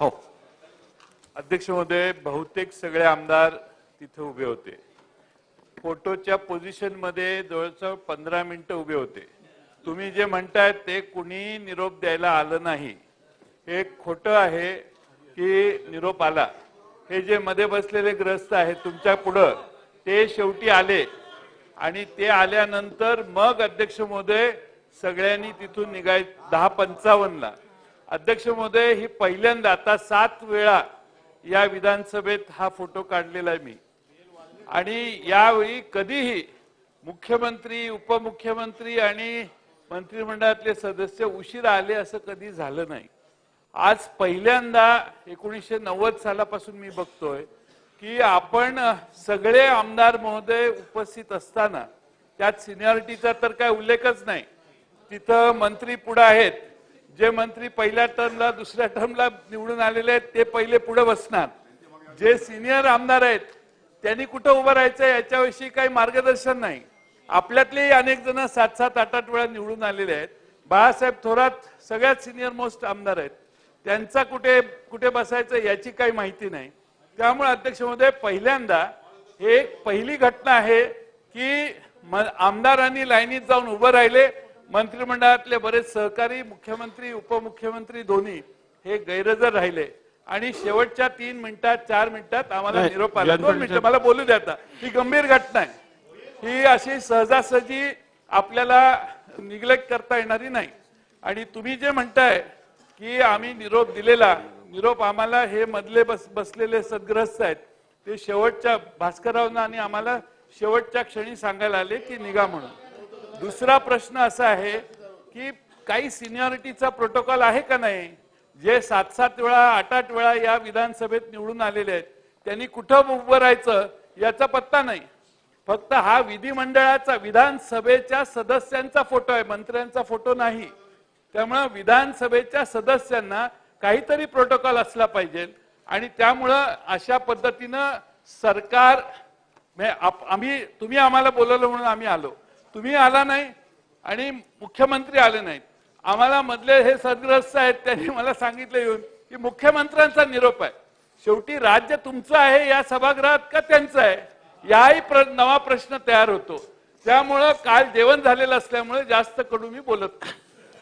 हो. अध्यक्ष महोदय बहुतेक सगळे आमदार तिथे उभे होते. फोटोच्या पोझिशनमध्ये जवळजवळ पंधरा मिनिटं उभे होते. तुम्ही जे म्हणताय ते कुणी निरोप द्यायला आलं नाही. हे खोटं आहे की निरोप आला. हे जे मध्ये बसलेले ग्रस्त आहेत तुमच्या पुढं ते शेवटी आले. आणि ते आल्यानंतर मग अध्यक्ष महोदय सगळ्यांनी तिथून निघाय दहा पंचावन्नला. अध्यक्ष महोदय ही पहिल्यांदा आता सात वेळा या विधानसभेत हा फोटो काढलेला आहे मी. आणि यावेळी कधीही मुख्यमंत्री उपमुख्यमंत्री आणि मंत्रिमंडळातले सदस्य उशीर आले असं कधी झालं नाही. आज पहिल्यांदा एकोणीसशे नव्वद सालापासून मी बघतोय की आपण सगळे आमदार महोदय उपस्थित असताना त्यात सिनियॉरिटीचा तर काय उल्लेखच नाही. तिथं मंत्री पुढे आहेत. जे मंत्री पहिल्या टर्मला दुसऱ्या टर्मला निवडून आलेले आहेत ते पहिले पुढे बसणार. जे सिनियर आमदार आहेत त्यांनी कुठं उभं राहायचं याच्याविषयी काही मार्गदर्शन नाही. आपल्यातलेही अनेक जण सात सात आठ आठ वेळा निवडून आलेले आहेत. बाळासाहेब थोरात सगळ्यात सिनियर मोस्ट आमदार आहेत. त्यांचा कुठे कुठे बसायचं याची काही माहिती नाही. त्यामुळे अध्यक्ष महोदय पहिल्यांदा हे एक पहिली घटना आहे की आमदारांनी लाईनीत जाऊन उभं राहिले मंत्रिमंडळातले बरेच सहकारी मुख्यमंत्री उपमुख्यमंत्री दोन्ही हे गैरहजर राहिले. आणि शेवटच्या तीन मिनिटात चार मिनिटात आम्हाला निरोप आला. दोन मिनिटं मला बोलू द्या आता. ही गंभीर घटना आहे. ही अशी सहजासहजी आपल्याला निग्लेक्ट करता येणारी नाही. आणि तुम्ही जे म्हणताय की आम्ही निरोप दिलेला निरोप आम्हाला हे मधले बस बसलेले सद्ग्रस्त आहेत ते शेवटच्या भास्कररावना आणि आम्हाला शेवटच्या क्षणी सांगायला आले की निघा म्हणून. दुसरा प्रश्न असा आहे की काही सिनियॉरिटीचा प्रोटोकॉल आहे का नाही? जे सात सात वेळा आठ आठ वेळा या विधानसभेत निवडून आलेले आहेत त्यांनी कुठं उभं राहायचं याचा पत्ता नाही. फक्त हा विधिमंडळाचा विधानसभेच्या सदस्यांचा फोटो आहे मंत्र्यांचा फोटो नाही. त्यामुळं विधानसभेच्या सदस्यांना काहीतरी प्रोटोकॉल असला पाहिजे आणि त्यामुळं अशा पद्धतीनं सरकार म्हणजे आप- आम्ही तुम्ही आम्हाला बोलवलं म्हणून आम्ही आलो. तुम्ही आला नाही आणि मुख्यमंत्री आले नाहीत. आम्हाला मधले हे सदग्रस्त आहेत त्यांनी मला सांगितलं येऊन की मुख्यमंत्र्यांचा निरोप आहे. शेवटी राज्य तुमचं आहे या सभागृहात का त्यांचं आहे? याही प्र, नवा प्रश्न तयार होतो. त्यामुळं काल जेवण झालेलं असल्यामुळे जास्त कडू मी बोलत नाही.